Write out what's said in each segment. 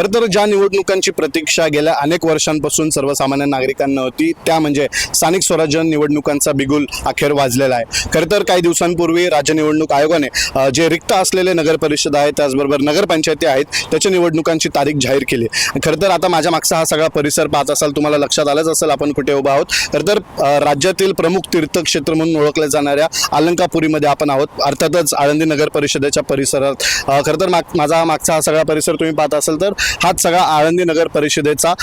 खरं तर ज्या निवडणुकांची प्रतीक्षा गेल्या अनेक वर्षांपासून सर्वसामान्य नागरिकांना होती त्या म्हणजे स्थानिक स्वराज्य निवडणुकांचा बिगुल अखेर वाजलेला आहे. खरं तर काही दिवसांपूर्वी राज्य निवडणूक आयोगाने जे रिक्त असलेले नगर परिषद आहेत त्याचबरोबर नगरपंचायती आहेत त्याच्या निवडणुकांची तारीख जाहीर केली. खरं तर आता माझ्या मागचा हा सगळा परिसर पाहत असाल तुम्हाला लक्षात आलंच असेल आपण कुठे उभा आहोत. खरं तर राज्यातील प्रमुख तीर्थक्षेत्र म्हणून ओळखल्या जाणाऱ्या अलंकापुरीमध्ये आपण आहोत अर्थातच आळंदी नगर परिषदेच्या परिसरात. खरं तर माग माझा मागचा हा सगळा परिसर तुम्ही पाहत असाल तर हाच सगळा आळंदी नगर परिषदेचा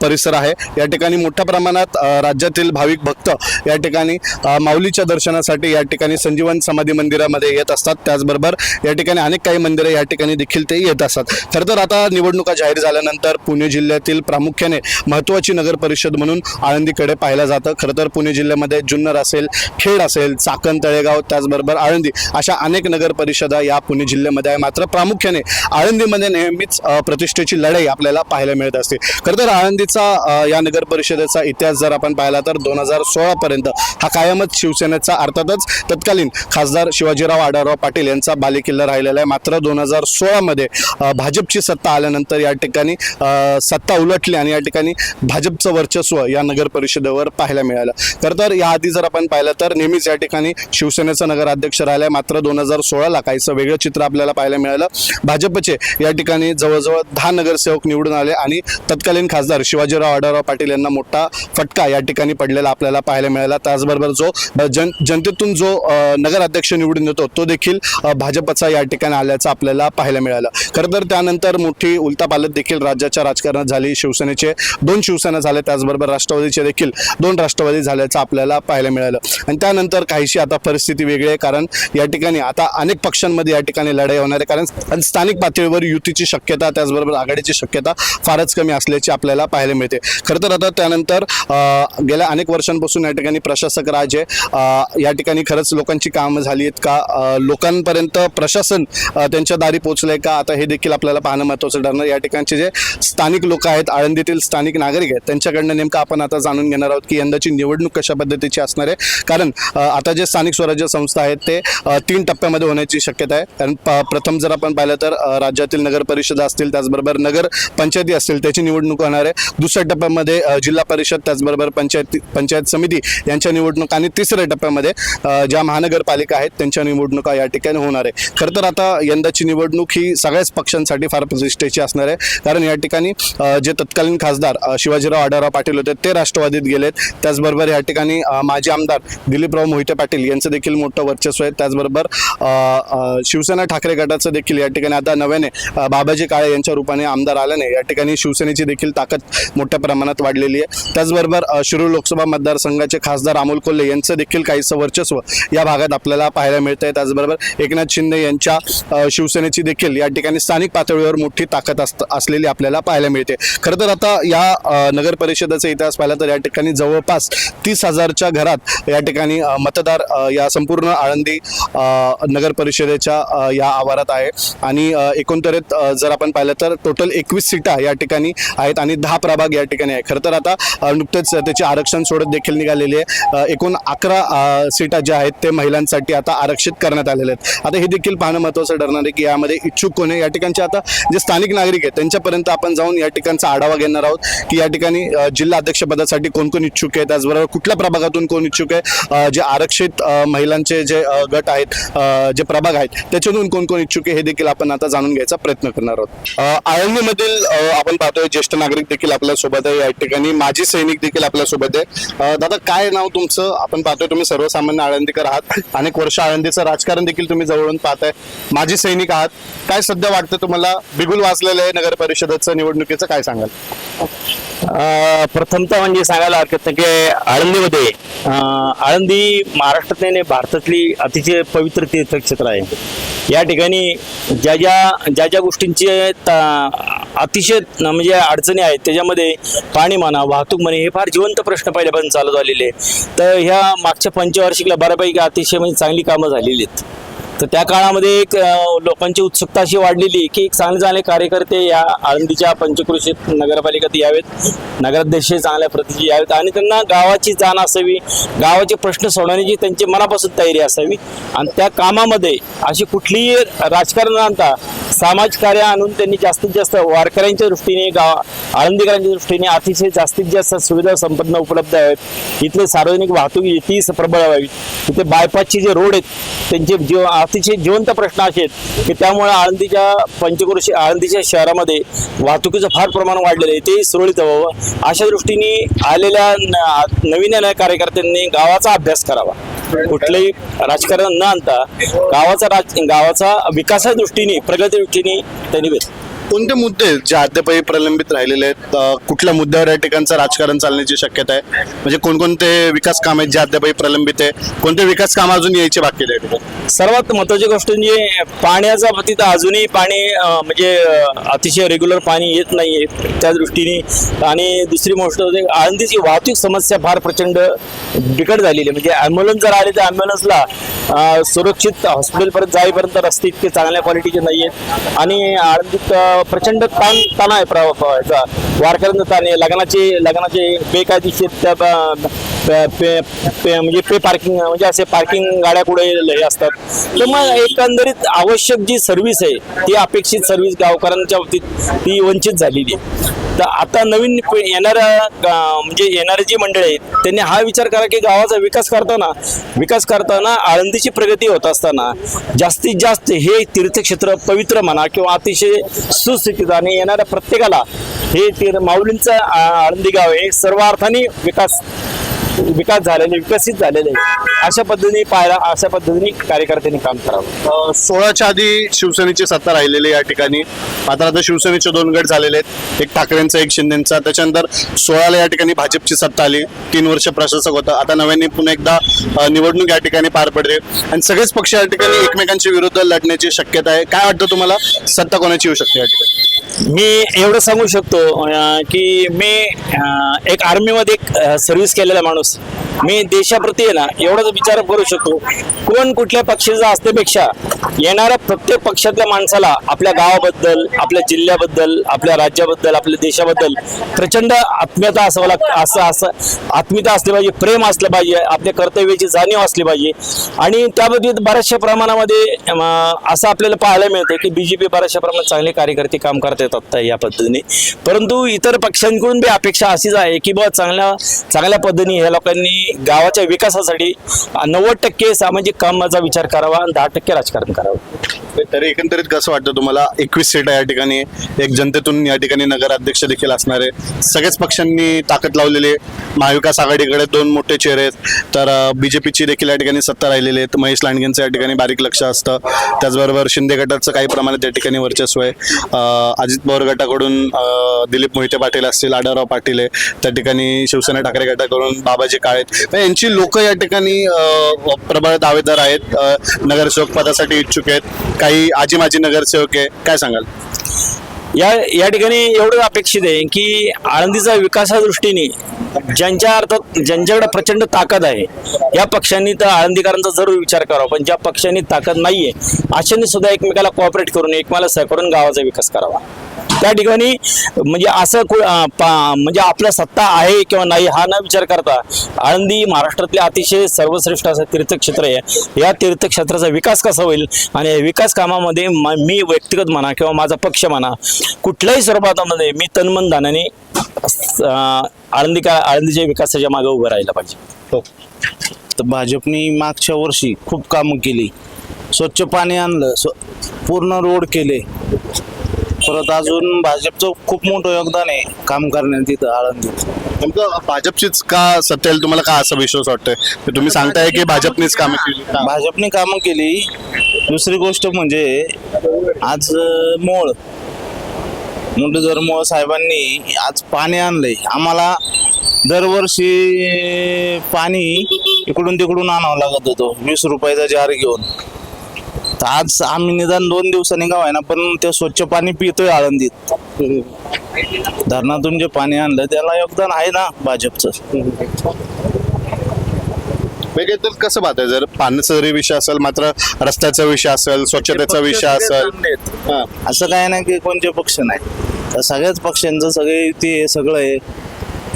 परिसर आहे. या ठिकाणी मोठ्या प्रमाणात राज्यातील भाविक भक्त या ठिकाणी माऊलीच्या दर्शनासाठी या ठिकाणी संजीवन समाधी मंदिरामध्ये येत असतात. त्याचबरोबर या ठिकाणी अनेक काही मंदिरं या ठिकाणी देखील ते येत असतात. खरं तर आता निवडणुका जाहीर झाल्यानंतर पुणे जिल्ह्यातील प्रामुख्याने महत्त्वाची नगर परिषद म्हणून आळंदीकडे पाहिलं जातं. खरं तर पुणे जिल्ह्यामध्ये जुन्नर असेल खेड असेल चाकण तळेगाव त्याचबरोबर आळंदी अशा अनेक नगर परिषदा या पुणे जिल्ह्यामध्ये आहे. मात्र प्रामुख्याने आळंदीमध्ये नेहमीच प्रतिष्ठित प्रतिष्ठेची लढाई आपल्याला पाहायला मिळत असते. खरं तर आळंदीचा या नगर परिषदेचा इतिहास जर आपण पाहिला तर दोन हजार सोळापर्यंत हा कायमच शिवसेनेचा अर्थातच तत्कालीन खासदार शिवाजीराव आढळराव पाटील यांचा बालेकिल्ला राहिलेला आहे. मात्र दोन हजार सोळामध्ये भाजपची सत्ता आल्यानंतर या ठिकाणी सत्ता उलटली आणि या ठिकाणी भाजपचं वर्चस्व या नगर परिषदेवर पाहायला मिळालं. खरं तर याआधी जर आपण पाहिलं तर नेहमीच या ठिकाणी शिवसेनेचा नगराध्यक्ष आहे मात्र दोन हजार सोळाला काहीसं वेगळं चित्र आपल्याला पाहायला मिळालं. भाजपचे या ठिकाणी जवळजवळ दहा नगरसेवक निवडून आले आणि तत्कालीन खासदार शिवाजीराव आढळराव पाटील यांना मोठा फटका या ठिकाणी पडलेला आपल्याला पाहायला मिळाला. त्याचबरोबर जो जन जनतेतून जो नगराध्यक्ष निवडून येतो तो देखील भाजपचा या ठिकाणी आल्याचं आपल्याला पाहायला मिळालं. खरं तर त्यानंतर मोठी उलतापालत देखील राज्याच्या राजकारणात झाली. शिवसेनेचे दोन शिवसेना झाले. त्याचबरोबर राष्ट्रवादीचे देखील दोन राष्ट्रवादी झाल्याचं आपल्याला पाहायला मिळालं. आणि त्यानंतर काहीशी आता परिस्थिती वेगळी आहे कारण या ठिकाणी आता अनेक पक्षांमध्ये या ठिकाणी लढाई होणार आहे. कारण स्थानिक पातळीवर युतीची शक्यता त्याचबरोबर आघाडीची शक्यता फारच कमी असल्याची आपल्याला पाहायला मिळते. खरं तर आता त्यानंतर गेल्या अनेक वर्षांपासून या ठिकाणी प्रशासक राज आहे या ठिकाणी खरंच लोकांची कामं झाली आहेत का लोकांपर्यंत प्रशासन त्यांच्या दारी पोहोचलंय का? आता हे देखील आपल्याला पाहणं महत्त्वाचं ठरणार. या ठिकाणचे जे स्थानिक लोक आहेत आळंदीतील स्थानिक नागरिक आहेत त्यांच्याकडनं नेमकं आपण आता जाणून घेणार आहोत की यंदाची निवडणूक कशा पद्धतीची असणार आहे. कारण आता जे स्थानिक स्वराज्य संस्था आहेत ते तीन टप्प्यामध्ये होण्याची शक्यता आहे. कारण प्रथम जर आपण पाहिलं तर राज्यातील नगर परिषदा असतील त्याचबरोबर नगर पंचायती असतील त्याची निवडणूक होणार आहे. दुसऱ्या टप्प्यामध्ये जिल्हा परिषद त्याचबरोबर पंचायत पंचायत समिती यांच्या निवडणूक आणि तिसऱ्या टप्प्यामध्ये ज्या महानगरपालिका आहेत त्यांच्या निवडणुका या ठिकाणी होणार आहे. खरं तर आता यंदाची निवडणूक ही सगळ्याच पक्षांसाठी फार प्रतिष्ठेची असणार आहे. कारण या ठिकाणी जे तत्कालीन खासदार शिवाजीराव आढाराव पाटील होते ते राष्ट्रवादीत गेलेत. त्याचबरोबर या ठिकाणी माजी आमदार दिलीपराव मोहिते पाटील यांचं देखील मोठं वर्चस्व आहे. त्याचबरोबर शिवसेना ठाकरे गटाचं देखील या ठिकाणी आता नव्याने बाबाजी काळे यांच्या रूपाने आमदार आल्याने या ठिकाणी शिवसेनेची देखील ताकद मोठ्या प्रमाणात वाढलेली आहे. त्याचबरोबर शिरूर लोकसभा मतदारसंघाचे खासदार अमोल कोल्हे यांचं देखील काहीसं वर्चस्व या भागात आपल्याला पाहायला मिळतंय. त्याचबरोबर एकनाथ शिंदे यांच्या शिवसेनेची देखील या ठिकाणी स्थानिक पातळीवर मोठी ताकद असत असलेली आपल्याला पाहायला मिळते. खरं तर आता या नगर परिषदेचा इतिहास पाहिला तर या ठिकाणी जवळपास तीस हजारच्या घरात या ठिकाणी मतदार या संपूर्ण आळंदी नगर परिषदेच्या या आवारात आहे. आणि अ, एकंदरीत जर आपण पाहिलं तर टोटल एकवीस सीटा या ठिकाणी आहेत आणि दहा प्रभाग या ठिकाणी आहे खरं तर आता नुकतंच नुकतेच त्याचे आरक्षण सोडत देखील निघालेले आहे. एकूण अकरा सीटा ज्या आहेत ते महिलांसाठी आता आरक्षित करण्यात आलेले आहेत. आता हे देखील पाहणं महत्त्वाचं ठरणार आहे की यामध्ये इच्छुक कोण आहे? या ठिकाणचे आता जे स्थानिक नागरिक आहेत त्यांच्यापर्यंत आपण जाऊन या ठिकाणचा आढावा घेणार आहोत की या ठिकाणी जिल्हा अध्यक्षपदासाठी कोण कोण इच्छुक आहे त्याचबरोबर कुठल्या प्रभागातून कोण इच्छुक आहे? जे आरक्षित महिलांचे जे गट आहेत जे प्रभाग आहेत त्याच्यातून कोण कोण इच्छुक आहे हे देखील आपण आता जाणून घ्यायचा प्रयत्न करणार आहोत. आय आळंदीमधील मधील आपण पाहतोय ज्येष्ठ नागरिक देखील आपल्यासोबत आहे या ठिकाणी. माजी सैनिक देखील आपल्यासोबत आहे. दादा काय नाव तुमचं? आपण पाहतोय तुम्ही सर्वसामान्य आळंदीकर आहात. अनेक वर्ष आळंदीचं राजकारण देखील तुम्ही जवळून पाहताय. माजी सैनिक आहात. काय सध्या वाटतं तुम्हाला? बिगुल वाचलेलं आहे नगर परिषदेचं निवडणुकीचं. काय सांगाल? अं, प्रथमतः म्हणजे सांगायला हरकत नाही की आळंदीमध्ये आळंदी महाराष्ट्रात नाही भारतातली अतिशय पवित्र तीर्थक्षेत्र आहे. या ठिकाणी ज्या ज्या ज्या ज्या गोष्टींचे अतिशय म्हणजे अडचणी आहेत त्याच्यामध्ये पाणी म्हणा वाहतूक म्हणे हे फार जिवंत प्रश्न पहिल्यापासून चालू झालेले आहे. तर ह्या मागच्या पंचवार्षिकला बऱ्यापैकी अतिशय म्हणजे चांगली कामं झालेली आहेत तर त्या काळामध्ये एक लोकांची उत्सुकता अशी वाढलेली की एक चांगले चांगले कार्यकर्ते या आळंदीच्या पंचकृषीत नगरपालिकेत यावेत. नगराध्यक्ष चांगल्या प्रतीची यावेत आणि त्यांना गावाची जाण असावी गावाचे प्रश्न सोडवण्याची त्यांची मनापासून तयारी असावी आणि त्या कामामध्ये अशी कुठलीही राजकारण आणता सामाजिक कार्य आणून त्यांनी जास्तीत जास्त वारकऱ्यांच्या दृष्टीने गाव आळंदीकरांच्या दृष्टीने अतिशय जास्तीत जास्त सुविधा संपन्न उपलब्ध आहेत. इथले सार्वजनिक वाहतूक ती प्रबळ व्हावी. इथे बायपासचे जे रोड आहेत त्यांचे जीव अतिशय जिवंत प्रश्न असे आहेत की त्यामुळे आळंदीच्या पंचक्रोशी आळंदीच्या शहरामध्ये वाहतुकीचं फार प्रमाण वाढलेलं आहे. ते सुरळीत व्हावं. अशा दृष्टीने आलेल्या न- नवीन येणाऱ्या कार्यकर्त्यांनी गावाचा अभ्यास करावा. कुठलंही राजकारण न आणता गावाचा राज गावाचा विकासाच्या दृष्टीने प्रगती दृष्टीने त्यांनी कोणते मुद्दे आहेत जे अद्यापही प्रलंबित राहिलेले आहेत? अ, कुठल्या मुद्द्यावर या ठिकाणचं राजकारण चालण्याची शक्यता आहे? म्हणजे कोणकोणते विकास काम आहेत जे अद्यापही प्रलंबित आहे? कोणते विकास काम अजून यायचे बाकी आहेत? या ठिकाणी? सर्वात महत्वाची गोष्ट म्हणजे पाण्याच्या बाबतीत अजूनही पाणी अं, म्हणजे अं, अतिशय रेग्युलर पाणी येत नाहीये त्या दृष्टीने. आणि दुसरी गोष्ट म्हणजे आळंदीची वाहतूक समस्या फार प्रचंड बिकट झालेली आहे. म्हणजे ॲम्ब्युलन्स जर आले तर ॲम्ब्युलन्सला सुरक्षित हॉस्पिटलपर्यंत जाईपर्यंत रस्ते इतके चांगल्या क्वालिटीचे नाही आहेत आणि आळंदीत अं, प्रचंड ताण ताण आहे प्र- याचा. वारकऱ्यांचा ताण आहे. लग्नाचे लग्नाचे बेकायदेशीर त्या पे- पे- पे- म्हणजे पे पार्किंग म्हणजे असे पार्किंग गाड्या कुठे हे असतात. तर मग एकंदरीत आवश्यक जी सर्व्हिस आहे ती अपेक्षित सर्व्हिस गावकऱ्यांच्या बाबतीत ती वंचित झालेली आहे. तर आता नवीन येणाऱ्या म्हणजे येणारे जी मंडळी आहेत त्यांनी हा विचार करा की गावाचा विकास करताना विकास करताना आळंदीची प्रगती होत असताना जास्तीत जास्त हे तीर्थक्षेत्र पवित्र म्हणा किंवा अतिशय सुस्थितीत आणि येणाऱ्या प्रत्येकाला हे ते माऊलींचं आळंदी गाव हे सर्व अर्थाने विकास विकास झालेले विकसित झालेले आहे अशा पद्धतीने पाहायला अशा पद्धतीने कार्यकर्त्यांनी काम करावं. सोळाच्या आधी शिवसेनेची सत्ता राहिलेली या ठिकाणी. मात्र आता शिवसेनेचे दोन गट झालेले आहेत. एक ठाकरेंचा एक शिंदेचा. त्याच्यानंतर सोळाला या ठिकाणी भाजपची सत्ता आली. तीन वर्ष प्रशासक होता. आता नव्याने पुन्हा एकदा निवडणूक या ठिकाणी पार पडते आणि सगळेच पक्ष या ठिकाणी एकमेकांच्या विरुद्ध लढण्याची शक्यता आहे. काय वाटतं तुम्हाला? सत्ता कोणाची येऊ शकते या ठिकाणी? मी एवढं सांगू शकतो की मी एक आर्मीमध्ये सर्व्हिस केलेला माणूस. मी देशाप्रती आहे ना एवढाच विचार करू शकतो. कोण कुठल्या पक्षाचा असण्यापेक्षा येणाऱ्या प्रत्येक पक्षातल्या माणसाला आपल्या गावाबद्दल आपल्या जिल्ह्याबद्दल आपल्या राज्याबद्दल आपल्या देशाबद्दल प्रचंड आत्मीयता असावा लाग असं असं आत्मीयता असली पाहिजे प्रेम असलं पाहिजे आपल्या कर्तव्याची जाणीव असली पाहिजे. आणि त्याबाबतीत बऱ्याचशा प्रमाणामध्ये असं आपल्याला पाहायला मिळतं की बीजेपी बऱ्याचशा प्रमाणात चांगले कार्यकर्ते काम करत येतात या पद्धतीने. परंतु इतर पक्षांकडून बी अपेक्षा अशीच आहे की बुवा चांगल्या चांगल्या पद्धतीने लोकांनी गावाच्या विकासासाठी नव्वद टक्के सामाजिक कामाचा विचार करावा आणि दहा टक्के राजकारण करावं. तरी एकंदरीत कसं वाटतं तुम्हाला? एकवीस सीट या ठिकाणी एक जनतेतून या ठिकाणी नगराध्यक्ष देखील असणार आहे सगळ्याच पक्षांनी ताकद लावलेली आहे. महाविकास आघाडीकडे दोन मोठे चेहरे आहेत. तर बीजेपीची देखील या ठिकाणी सत्ता राहिलेली आहेत. महेश लांडगेंचं या ठिकाणी बारीक लक्ष असतं. त्याचबरोबर शिंदे गटाचं काही प्रमाणात या ठिकाणी वर्चस्व आहे. अजित पवार गटाकडून दिलीप मोहिते पाटील असतील आढाराव पाटील आहे. त्या ठिकाणी शिवसेना ठाकरे गटाकडून बाबाजी काळे आहेत. यांची लोक या ठिकाणी प्रबळ दावेदार आहेत. नगरसेवक पदासाठी इच्छुक आहेत. काही आजी माजी नगरसेवक आहे काय सांगाल? या या ठिकाणी एवढंच अपेक्षित आहे की आळंदीचा विकासा दृष्टीने ज्यांच्या अर्थात ज्यांच्याकडे प्रचंड ताकद आहे या पक्षांनी तर आळंदीकरांचा जरूर विचार करावा पण ज्या पक्षांनी ताकद नाहीये अशांनी सुद्धा एकमेकाला कॉपरेट करून एकमेकाला सहकारून गावाचा विकास करावा. त्या ठिकाणी म्हणजे असं म्हणजे आपला सत्ता आहे किंवा नाही हा न विचार करता आळंदी महाराष्ट्रातले अतिशय सर्वश्रेष्ठ असं तीर्थक्षेत्र आहे. या तीर्थक्षेत्राचा विकास कसा होईल आणि विकास कामामध्ये मी व्यक्तिगत म्हणा किंवा माझा पक्ष म्हणा कुठल्याही स्वरूपामध्ये मी तन्मन दानाने आळंदी का आळंदीच्या विकासाच्या मागे उभं राहायला पाहिजे. तर भाजपनी मागच्या वर्षी खूप कामं केली. स्वच्छ पाणी आणलं स्व पूर्ण रोड केले. परत अजून भाजपचं खूप मोठं योगदान आहे काम करण्यात तिथं आळंदीत नेमकं भाजपचीच का सत्ता येईल तुम्हाला का असा विश्वास वाटतोय? की तुम्ही सांगताय की भाजपनीच कामं केली? भाजपने कामं केली. दुसरी गोष्ट म्हणजे आज मोळ. मुरलीधर साहेबांनी आज पाणी आणलंय. आम्हाला दरवर्षी पाणी इकडून तिकडून आणावं लागत होतं. वीस रुपयाचा जार घेऊन. तर आज आम्ही निदान दोन दिवसांनी गाव आहे ना पण ते स्वच्छ पाणी पितोय आळंदीत. धरणातून जे पाणी आणलं त्याला योगदान आहे ना भाजपचं. वेगळे तर कसं पाहताय? जर पाण्याचा जरी विषय असेल मात्र रस्त्याचा विषय असेल स्वच्छतेचा विषय असेल. हा. असं काय नाही की कोणते पक्ष नाही. तर सगळ्याच पक्षांचं सगळे ते सगळं आहे.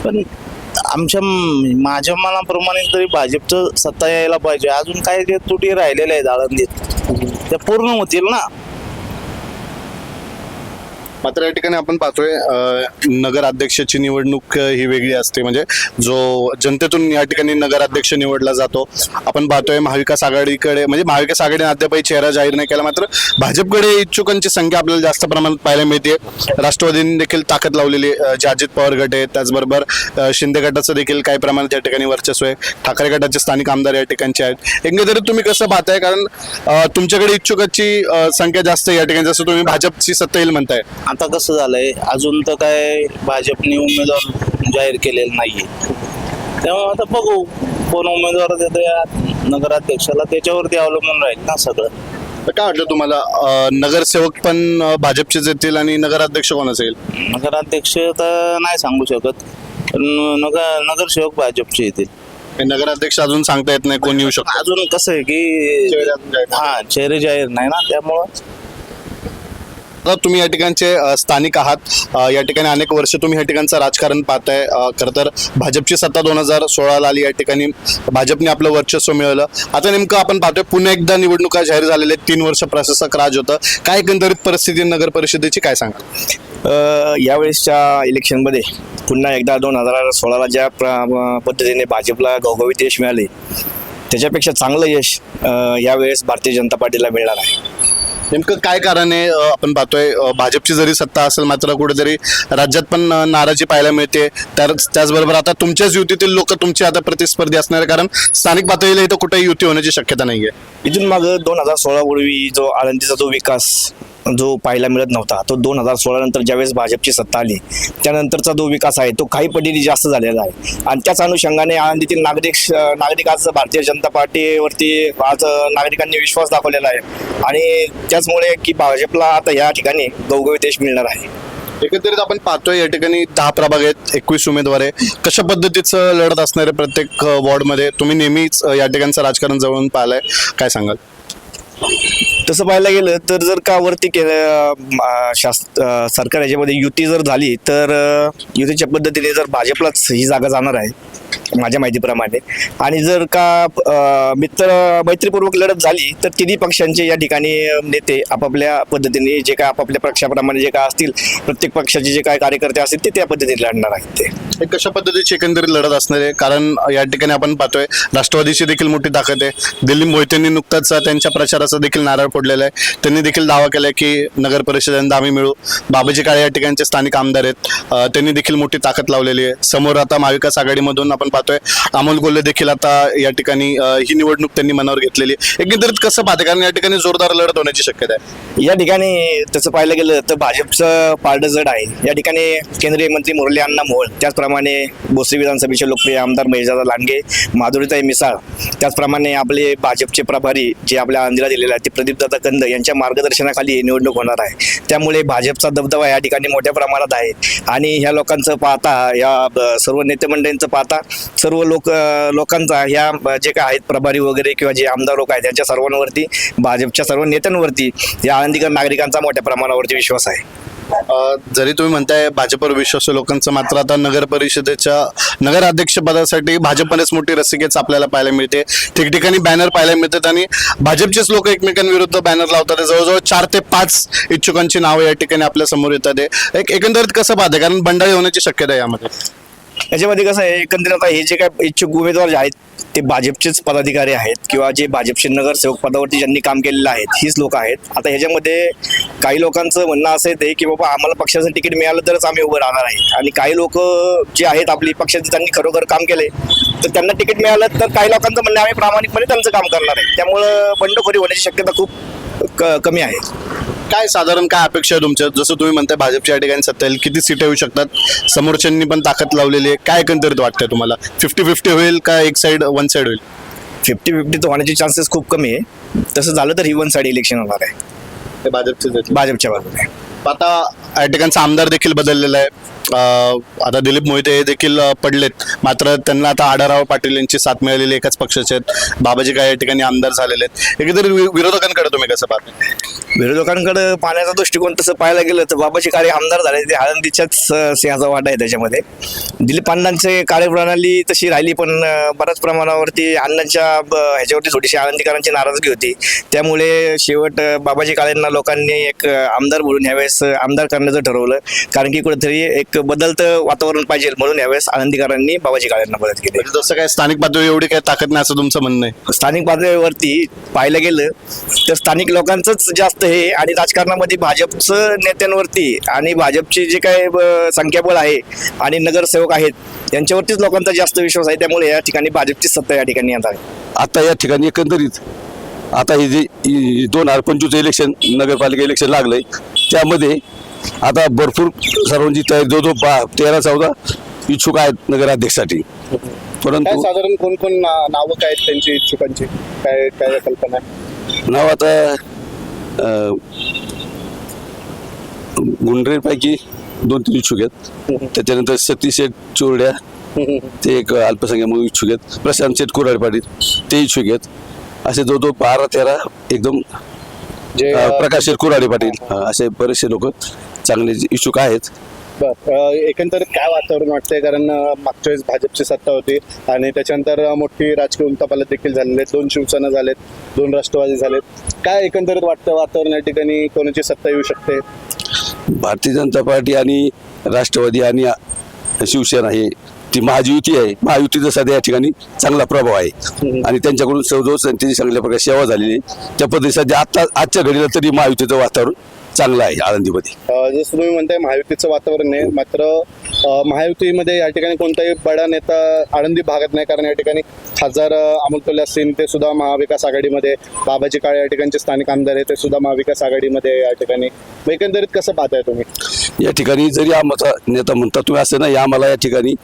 पण आमच्या म- माझ्या मनाप्रमाणे तरी भाजपचं सत्ता यायला पाहिजे. अजून काय ते तुटी राहिलेल्या आहेत आळंदीत त्या पूर्ण होतील ना? मात्र या ठिकाणी आपण पाहतोय नगराध्यक्षाची निवडणूक ही वेगळी असते. म्हणजे जो जनतेतून या ठिकाणी नगराध्यक्ष निवडला जातो आपण पाहतोय महाविकास आघाडीकडे म्हणजे महाविकास आघाडीने अद्यापही चेहरा जाहीर नाही केला मात्र भाजपकडे इच्छुकांची संख्या आपल्याला जास्त प्रमाणात पाहायला मिळते. राष्ट्रवादीने देखील ताकद लावलेली जे अजित पवार गट आहे त्याचबरोबर शिंदे गटाचं देखील काही प्रमाणात या ठिकाणी वर्चस्व आहे. ठाकरे गटाचे स्थानिक आमदार या ठिकाणचे आहेत. एकंदरीत तुम्ही कसं पाहताय? कारण तुमच्याकडे इच्छुकांची संख्या जास्त या ठिकाणी. जसं तुम्ही भाजपची सत्ता येईल म्हणताय. आता कसं झालंय? अजून तर काय भाजपने उमेदवार जाहीर केलेला नाहीये. त्यामुळे आता बघू कोण उमेदवार देतो नगराध्यक्षाला त्याच्यावरती अवलंबून राहील ना सगळं. तर काय वाटलं तुम्हाला? अ, नगरसेवक पण अ, भाजपचेच येतील आणि नगराध्यक्ष कोण असेल? नगराध्यक्ष तर नाही सांगू शकत पण नगर नगरसेवक भाजपचे येतील. हे नगराध्यक्ष अजून सांगता येत नाही कोण येऊ शकतो? अजून कसं आहे की. हा चेहरे जाहीर नाही ना त्यामुळं? आता तुम्ही या ठिकाणचे स्थानिक आहात. या ठिकाणी अनेक वर्ष तुम्ही या ठिकाणचं राजकारण पाहताय. खरं तर भाजपची सत्ता दोन हजार सोळाला आली या ठिकाणी. भाजपने आपलं वर्चस्व मिळवलं. आता नेमकं आपण पाहतोय पुन्हा एकदा निवडणुका जाहीर झालेल्या तीन वर्ष प्रशासक राज होतं. काय एकंदरीत परिस्थिती नगर परिषदेची काय सांगा यावेळेसच्या इलेक्शनमध्ये पुन्हा एकदा दोन हजार सोळाला ज्या पद्धतीने भाजपला घवघवीत यश मिळाले त्याच्यापेक्षा चांगलं यश यावेळेस भारतीय जनता पार्टीला मिळणार आहे. नेमकं काय कारण आहे? अ, आपण पाहतोय अ, भाजपची जरी सत्ता असेल मात्र कुठेतरी राज्यात पण अ, नाराजी पाहायला मिळते. तर त्याचबरोबर आता तुमच्याच युतीतील लोक तुमचे आता प्रतिस्पर्धी असणार आहे. कारण स्थानिक पातळीला इथं कुठेही युती होण्याची शक्यता नाहीये. इथून मागं दोन हजार सोळा पूर्वी जो आळंदीचा जो विकास जो पाहायला मिळत नव्हता तो दोन हजार सोळा नंतर ज्यावेळेस भाजपची सत्ता आली त्यानंतरचा जो विकास आहे तो काही पटीने जास्त झालेला आहे. आणि त्याच अनुषंगाने आळंदीतील नागरिक नागरिक आज भारतीय जनता पार्टीवरती आज नागरिकांनी विश्वास दाखवलेला आहे. आणि त्याचमुळे की भाजपला आता या ठिकाणी गवगवीत देश मिळणार आहे. एकंदरीत आपण पाहतोय या ठिकाणी दहा प्रभाग आहेत एकवीस उमेदवार आहे. कशा पद्धतीचं लढत असणार आहे प्रत्येक वॉर्डमध्ये? तुम्ही नेहमीच या ठिकाणचं राजकारण जवळून पाहिलंय. काय सांगाल? तसं पाहायला गेलं तर जर का वरती केलं शास्त्र शास- सरकार याच्यामध्ये युती जर झाली तर युतीच्या पद्धतीने जर भाजपलाच ही जागा जाणार आहे माझ्या माहितीप्रमाणे आणि जर का मित्र मैत्रीपूर्वक लढत झाली तर तिन्ही पक्षांचे या ठिकाणी नेते आपापल्या पद्धतीने जे काय आपापल्या पक्षाप्रमाणे जे काय असतील प्रत्येक पक्षाचे जे काय कार्यकर्ते असतील ते त्या पद्धतीने लढणार आहेत ते. हे कशा पद्धतीची एकंदरीत लढत असणार आहे? कारण या ठिकाणी आपण पाहतोय राष्ट्रवादीची देखील मोठी ताकद आहे. दिलीप मोहितेंनी नुकताच त्यांच्या प्रचाराचा देखील नारळ फोडलेला आहे. त्यांनी देखील दावा केला की नगर परिषदेंना आम्ही मिळू. बाबाजी काळे या ठिकाणचे स्थानिक आमदार आहेत. त्यांनी देखील मोठी ताकद लावलेली आहे. समोर आता महाविकास आघाडीमधून आपण पाहतोय अमोल गोल्हे देखील आता या ठिकाणी ही निवडणूक त्यांनी मनावर घेतलेली आहे. एकंदरीत कसं पाहते कारण या ठिकाणी जोरदार लढत होण्याची शक्यता आहे. या ठिकाणी तसं पाहायला गेलं तर भाजपचं पारडं जड आहे. या ठिकाणी केंद्रीय मंत्री मुरली अण्णा मोहोळ त्याचप्रमाणे भोसरी विधानसभेचे लोकप्रिय आमदार महेशदादा लांडगे माधुरीताई मिसाळ त्याचप्रमाणे आपले भाजपचे प्रभारी जे आपल्या आंध्रा दिलेले आहेत ते प्रदीपदादा कंद यांच्या मार्गदर्शनाखाली निवडणूक होणार आहे. त्यामुळे भाजपचा दबदबा या ठिकाणी मोठ्या प्रमाणात आहे. आणि ह्या लोकांचं पाहता या सर्व नेतेमंडळींचं पाहता सर्व लोक लोकांचा ह्या जे काय आहेत प्रभारी वगैरे किंवा जे आमदार लोक आहेत त्यांच्या सर्वांवरती भाजपच्या सर्व नेत्यांवरती या आळंदीकर नागरिकांचा मोठ्या प्रमाणावरती विश्वास आहे. जरी तुम्ही म्हणताय भाजपवर विश्वास लोकांचं मात्र आता नगर परिषदेच्या नगराध्यक्ष पदासाठी भाजपनेच मोठी रसिकेच आपल्याला पाहायला मिळते. ठिकठिकाणी बॅनर पाहायला मिळतात आणि भाजपचेच लोक एकमेकांविरुद्ध बॅनर लावतात. जवळजवळ चार ते पाच इच्छुकांची नावं या ठिकाणी आपल्यासमोर येतात. एक एकंदरीत कसं पाहते कारण बंडाळी होण्याची शक्यता यामध्ये. याच्यामध्ये कसं आहे एकंदरीत आता हे जे काय इच्छुक उमेदवार जे आहेत ते भाजपचेच पदाधिकारी आहेत किंवा जे भाजपचे नगरसेवक पदावरती ज्यांनी काम केलेलं आहेत हीच लोक आहेत. आता ह्याच्यामध्ये काही लोकांचं म्हणणं असं येते की बाबा आम्हाला पक्षाचं तिकीट मिळालं तरच आम्ही उभं राहणार आहे. आणि काही लोक जे आहेत आपली पक्षाचे त्यांनी खरोखर काम केले तर त्यांना तिकीट मिळालं तर काही लोकांचं म्हणणं आहे, आम्ही प्रामाणिकपणे त्यांचं काम करणार आहे. त्यामुळं बंडखोरी होण्याची शक्यता खूप क- कमी आहे. काय साधारण काय अपेक्षा आहे तुमच्या? जसं तुम्ही म्हणताय भाजपच्या या ठिकाणी सत्ता येईल. किती सीट येऊ शकतात? समोरच्यांनी पण ताकद लावलेली आहे. काय एकंदरीत वाटतंय तुम्हाला? फिफ्टी फिफ्टी होईल का एक साईड वन साईड होईल? फिफ्टी फिफ्टी तर होण्याचे चान्सेस खूप कमी आहे. तसं झालं तर ही वन साईड इलेक्शन होणार आहे. ते भाजपचे भाजपच्या बाजूने आता या ठिकाणचा आमदार देखील बदललेला आहे. आता दिलीप मोहिते हे देखील पडलेत. मात्र त्यांना आता आढाराव पाटील यांची साथ मिळालेली एकाच पक्षाचे आहेत. बाबाजी काय या ठिकाणी आमदार झालेले आहेत. एकंदरीत वि- विरोधकांकडे तुम्ही कसं पाहता? विरोधकांकडे पाहण्याचा दृष्टिकोन तसं पाहायला गेलं तर बाबाजी काळे आमदार झाले. ते आळंदीच्याच सिंहाचा वाटा आहे त्याच्यामध्ये. दिलीप अण्णांचे कार्यप्रणाली तशी राहिली पण बऱ्याच प्रमाणावरती अण्णांच्या ब- ह्याच्यावरती थोडीशी आळंदीकरांची नाराजगी होती. त्यामुळे शेवट बाबाजी काळेंना लोकांनी एक आमदार बोलून यावेळेस आमदार करण्याचं ठरवलं. कारण की कुठेतरी एक बदलतं वातावरण पाहिजे म्हणून यावेळेस आळंदीकरांनी बाबाजी काळेंना मदत केली. म्हणजे जसं काय स्थानिक पातळी एवढी काय ताकद नाही असं तुमचं म्हणणं आहे? स्थानिक पातळीवरती पाहायला गेलं तर स्थानिक लोकांचंच जास्त हे आणि राजकारणामध्ये भाजपचं नेत्यांवरती आणि भाजपचे जे काय संख्याबळ आहे आणि नगरसेवक आहेत यांच्यावरतीच लोकांचा जास्त विश्वास आहे. त्यामुळे या ठिकाणी भाजपची सत्ता या ठिकाणी येत आहे. आता या ठिकाणी एकंदरीत आता हे जे दोन हजार पंचवीस इलेक्शन नगरपालिका इलेक्शन लागलंय त्यामध्ये आता भरपूर सर्वांची तयारी जो जो बा तेरा चौदा इच्छुक आहेत नगराध्यक्षसाठी. परंतु साधारण कोण कोण नावं काय आहेत त्यांची इच्छुकांची? काय काय कल्पना आहे? नाव आता गुंडरेपैकी दोन तीन इच्छुक आहेत. त्याच्यानंतर सतीश शेठ चोरड्या ते एक अल्पसंख्याक म्हणून इच्छुक आहेत. प्रशांत शेठ कोराड पाटील ते इच्छुक आहेत. असे जो जो बारा तेरा एकदम प्रकाश कुराडे पाटील असे बरेचसे लोक. चांगले इच्छुक आहेत. एकंदरीत काय वातावरण वाटतंय? कारण मागच्या वेळेस भाजपची सत्ता होती आणि त्याच्यानंतर मोठी राजकीय उलथापालट देखील झालेले आहेत. दोन शिवसेना झालेत दोन राष्ट्रवादी झालेत. काय एकंदरीत वाटतं वातावरण या ठिकाणी? कोणाची सत्ता येऊ शकते? भारतीय जनता पार्टी आणि राष्ट्रवादी आणि शिवसेना हे ती महायुती आहे. महायुतीचा सध्या या ठिकाणी चांगला प्रभाव आहे. आणि त्यांच्याकडून सौजो त्यांची चांगल्या प्रकारे सेवा झालेली त्या पद्धती सध्या आता आजच्या घडीला तरी महायुतीचं वातावरण चांगलं आहे आनंदीमध्ये जसं तुम्ही म्हणताय महायुतीचं वातावरण आहे मात्र महायुतीमध्ये या ठिकाणी कोणताही बडा नेता आळंदी भागात नाही कारण या ठिकाणी खासदार अं, अमोल असतील ते सुद्धा महाविकास आघाडीमध्ये बाबाजी काळे या ठिकाणचे स्थानिक आमदार आहे ते सुद्धा महाविकास आघाडीमध्ये या ठिकाणी. एकंदरीत कसं पाहताय तुम्ही? या ठिकाणी जरी आमचा नेता म्हणता तुम्ही असं नाही आम्हाला या ठिकाणी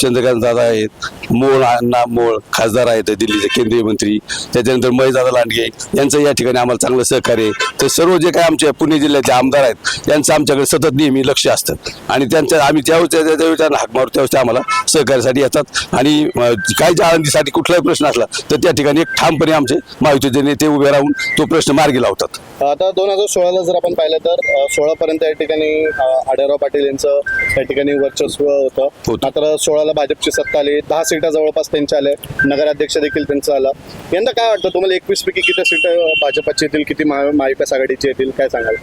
चंद्रकांत दादा आहेत मोळ अण्णा मोळ खासदार आहेत दिल्लीचे केंद्रीय मंत्री त्याच्यानंतर महेशदादा लांडगे यांचं या ठिकाणी आम्हाला चांगलं सहकार्य आहे. तर सर्व जे काय आमच्या पुणे जिल्ह्याचे आमदार आहेत यांचं आमच्याकडे सतत नेहमी लक्ष असतं. आणि त्यांचं आम्ही त्यावेळेस त्यावेळेस त्यांना हाक मारू त्यावेळेस ते आम्हाला सहकार्यासाठी येतात. आणि काही काय ज्या कुठलाही प्रश्न असला तर त्या ठिकाणी एक ठामपणे आमचे महायुतीचे नेते उभे राहून तो प्रश्न मार्गी लावतात. आता दोन हजार सोळाला जर आपण पाहिलं तर सोळा पर्यंत या ठिकाणी अं, आढळराव पाटील यांचं या ठिकाणी वर्चस्व होतं. मात्र सोळाला भाजपची सत्ता आली. दहा सीटा जवळपास त्यांच्या आल्या. नगराध्यक्ष देखील त्यांचं आला. यंदा काय वाटतं? तुम्हाला एकवीस पैकी किती सीट भाजपची येतील? किती महा- महाविकास आघाडीची येतील? काय सांगाल?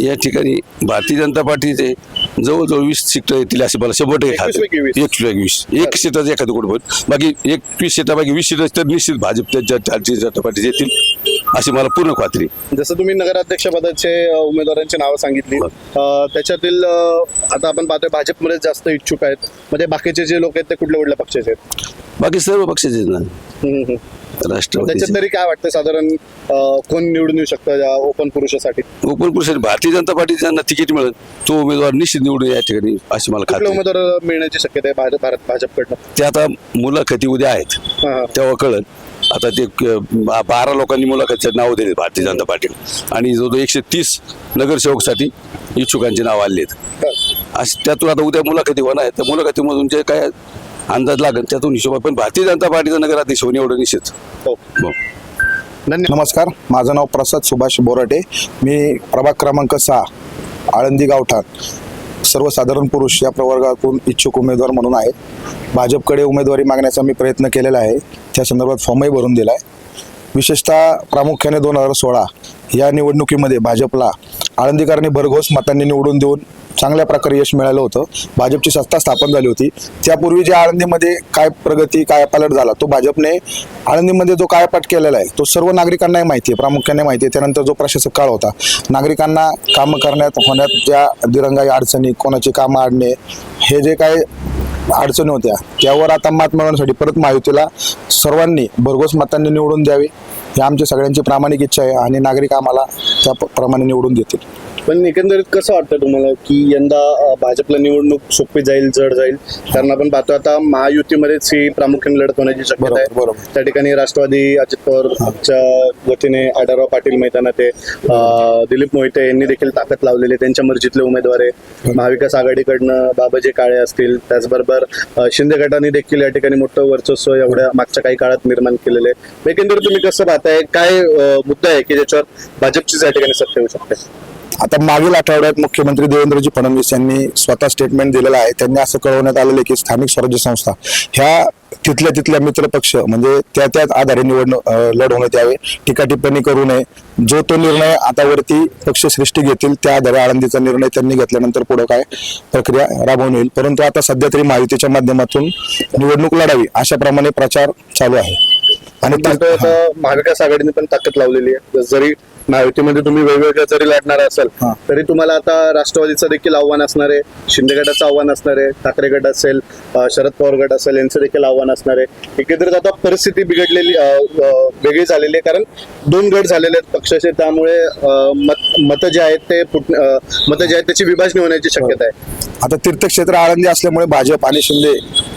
या ठिकाणी भारतीय जनता पार्टीचे जवळजवळ वीस सीट येतील असे मला शंभर टक्के वीस. खाते एकशे एकवीस एक सीटाचं एखादं कोण होईल बाकी एकवीस सीटापैकी वीस सीट तर निश्चित भाजप त्यांच्या भारतीय जनता पार्टीचे येतील अशी मला पूर्ण खात्री. जसं तुम्ही नगराध्यक्ष पदाचे उमेदवारांची नावं सांगितली अ, त्याच्यातील आता आपण पाहतोय भाजपमध्ये जास्त इच्छुक आहेत. म्हणजे बाकीचे जे लोक आहेत ते कुठल्या कुठल्या पक्षाचे आहेत? बाकी सर्व पक्षाचे ना. त्याच्यात राष्ट्रवादी तरी काय वाटतं? साधारण अ, कोण निवडून येऊ शकतं ओपन पुरुषासाठी? ओपन पुरुष भारतीय जनता पार्टीचे ज्यांना तिकीट मिळेल. तो उमेदवार निश्चित निवडून या ठिकाणी अशी मला कुठल्या खात्री आहे. उमेदवार मिळण्याची शक्यता आहे भारत भारत भाजपकडनं? ते आता मुलाखती उद्या आहेत. हा, हा. तेव्हा कळत आता ते क- बा- बारा लोकांनी मुलाखतीचे नाव दिले भारतीय जनता पार्टीला. आणि जो एकशे तीस नगरसेवकसाठी इच्छुकांची नाव आली आहेत अशी त्यातून आता उद्या मुलाखती होणार आहे. त्या मुलाखतीमधून जे काय अंदाज लागेल. त्यातून हिशोबा पण भारतीय जनता पार्टीचा नगराध्यक्ष होणे एवढं निश्चित. हो. हो. धन्यवाद. नमस्कार. माझं नाव प्रसाद सुभाष बोराटे. मी प्रभाग क्रमांक सहा आळंदी गावठाण सर्वसाधारण पुरुष या प्रवर्गातून इच्छुक उमेदवार म्हणून आहे भाजपकडे उमेदवारी मागण्याचा मी प्रयत्न केलेला आहे. त्या संदर्भात फॉर्मही भरून दिला आहे विशेषतः प्रामुख्याने दोन हजार सोळा या निवडणुकीमध्ये भाजपला आळंदीकरांनी भरघोस मतांनी निवडून देऊन चांगल्या प्रकारे यश मिळालं होतं. भाजपची सत्ता स्थापन झाली होती. त्यापूर्वी जे आळंदीमध्ये काय प्रगती काय पालट झाला तो भाजपने आळंदीमध्ये जो कायापाठ केलेला आहे तो सर्व नागरिकांनाही माहिती आहे प्रामुख्याने माहिती आहे. त्यानंतर जो प्रशासक काळ होता नागरिकांना कामं करण्यात होण्यात ज्या दिरंगाई अडचणी कोणाची कामं आणणे हे जे काय अडचणी होत्या. त्यावर आता मात मिळवण्यासाठी परत महायुतीला सर्वांनी भरघोस मतांनी निवडून द्यावे ही आमची सगळ्यांची प्रामाणिक इच्छा आहे आणि नागरिक आम्हाला त्या प्रमाणे निवडून देतील. पण एकंदरीत कसं वाटतं तुम्हाला की यंदा भाजपला निवडणूक सोपी जाईल जड जाईल? कारण आपण पाहतो आता महायुतीमध्येच ही प्रामुख्याने लढत होण्याची शक्यता आहे. त्या ठिकाणी राष्ट्रवादी अजित पवारच्या वतीने आढाराव पाटील मैदानात आहे. दिलीप मोहिते यांनी देखील ताकद लावलेली त्यांच्या मर्जीतले उमेदवार आहे. महाविकास आघाडीकडनं बाबाजी काळे असतील. त्याचबरोबर शिंदे गटाने देखील या ठिकाणी मोठं वर्चस्व एवढ्या मागच्या काही काळात निर्माण केलेलं आहे. एकंदरीत तुम्ही कसं पाहताय? काय मुद्दा आहे की ज्याच्यावर भाजपचीच या ठिकाणी सत्ता येऊ शकते? आता मागील आठवड्यात मुख्यमंत्री देवेंद्रजी फडणवीस यांनी स्वतः स्टेटमेंट दिलेलं आहे. त्यांनी असं कळवण्यात आलेलं आहे की स्थानिक स्वराज्य संस्था ह्या तिथल्या तिथल्या मित्र पक्ष म्हणजे त्या त्याच आधारे निवडणूक लढवण्यात यावे. टीका टिप्पणी करू नये. जो तो निर्णय आता वरती पक्षश्रेष्ठी घेतील त्या आधारे आळंदीचा निर्णय त्यांनी घेतल्यानंतर पुढे काय प्रक्रिया राबवून येईल. परंतु आता सध्या तरी महायुतीच्या माध्यमातून निवडणूक लढावी अशाप्रमाणे प्रचार चालू आहे. आणि महाविकास आघाडीने पण ताकद लावलेली आहे. जरी महायुतीमध्ये तुम्ही वेगवेगळ्या जरी लढणार असाल. तरी तुम्हाला आता राष्ट्रवादीचं देखील आव्हान असणार आहे. शिंदे गटाचं आव्हान असणार आहे. ठाकरे गट असेल शरद पवार गट असेल यांचं देखील आव्हान असणार आहे. एकंदरीत आता परिस्थिती बिघडलेली वेगळी झालेली आहे. कारण दोन गट झालेले आहेत पक्षाचे. त्यामुळे मत मतं जे आहेत ते फुट अ, मतं जे आहेत त्याची विभाजणी होण्याची शक्यता आहे. आता तीर्थक्षेत्र आळंदी असल्यामुळे भाजप आणि शिंदे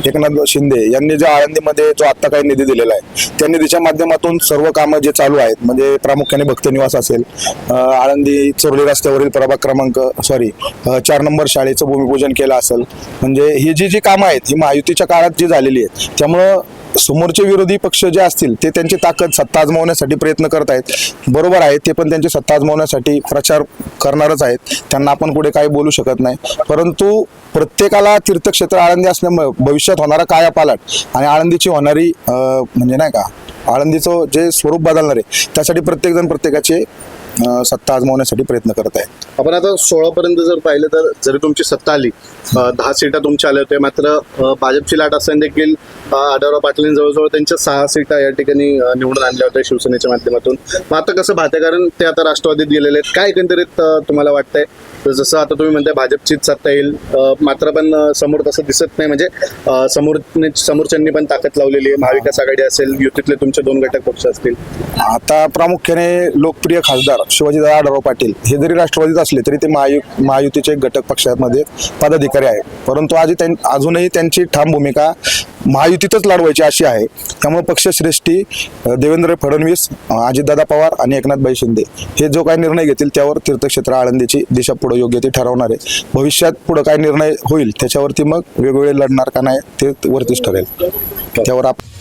एकनाथ शिंदे यांनी जो आळंदीमध्ये जो आत्ता काही निधी दिलेला आहे त्या निधीच्या माध्यमातून सर्व कामं जे चालू आहेत म्हणजे प्रामुख्याने भक्त निवास असेल आळंदी चोरली रस्त्यावरील प्रभाग क्रमांक सॉरी चार नंबर शाळेचं भूमिपूजन केलं असेल म्हणजे ही जी जी कामं आहेत ही महायुतीच्या काळात जी झालेली आहेत त्यामुळं समोरचे विरोधी पक्ष जे असतील ते त्यांची ताकद सत्ता आजमावण्यासाठी प्रयत्न करत आहेत. बरोबर आहे ते पण त्यांची सत्ता आजमावण्यासाठी प्रचार करणारच आहेत. त्यांना आपण पुढे काही बोलू शकत नाही. परंतु प्रत्येकाला तीर्थक्षेत्र आळंदी असल्यामुळे भविष्यात होणारा काया पालट आणि आळंदीची होणारी म्हणजे नाही का आळंदीचं जे स्वरूप बदलणार आहे त्यासाठी प्रत्येकजण प्रत्येकाचे सत्ता आजमावण्यासाठी प्रयत्न करत आहे आपण आता सोळा पर्यंत जर पाहिलं तर जरी तुमची सत्ता आली दहा सीटा तुमच्या आल्या होत्या मात्र भाजपची लाट असताना देखील आढावराव पाटील जवळजवळ त्यांच्या सहा सीटा या ठिकाणी निवडून आणल्या होत्या शिवसेनेच्या माध्यमातून. मग आता कसं पाहते कारण ते आता राष्ट्रवादीत गेलेले आहेत. काय एकंदरीत तुम्हाला वाटतंय? तर जसं आता तुम्ही म्हणताय भाजपचीच सत्ता येईल मात्र पण समोर तसं दिसत नाही. म्हणजे समोर समोरच्यांनी पण ताकद लावलेली आहे. महाविकास आघाडी असेल युतीतले तुमचे दोन घटक पक्ष असतील. आता प्रामुख्याने लोकप्रिय खासदार शिवाजीदादा आढाव पाटील हे जरी राष्ट्रवादीत असले तरी ते महायु महायुतीचे एक घटक पक्षामध्ये पदाधिकारी आहेत. परंतु आज त्यां अजूनही त्यांची ठाम भूमिका महायुतीतच लढवायची अशी आहे. त्यामुळे पक्षश्रेष्ठी देवेंद्र फडणवीस अजितदादा पवार आणि एकनाथभाई शिंदे हे जो काही निर्णय घेतील त्यावर तीर्थक्षेत्र आळंदीची दिशा पुढे योग्य ते ठरवणार आहे. भविष्यात पुढे काय निर्णय होईल त्याच्यावरती मग वेगवेगळे लढणार का नाही ते वरतीच ठरेल. त्यावर आपण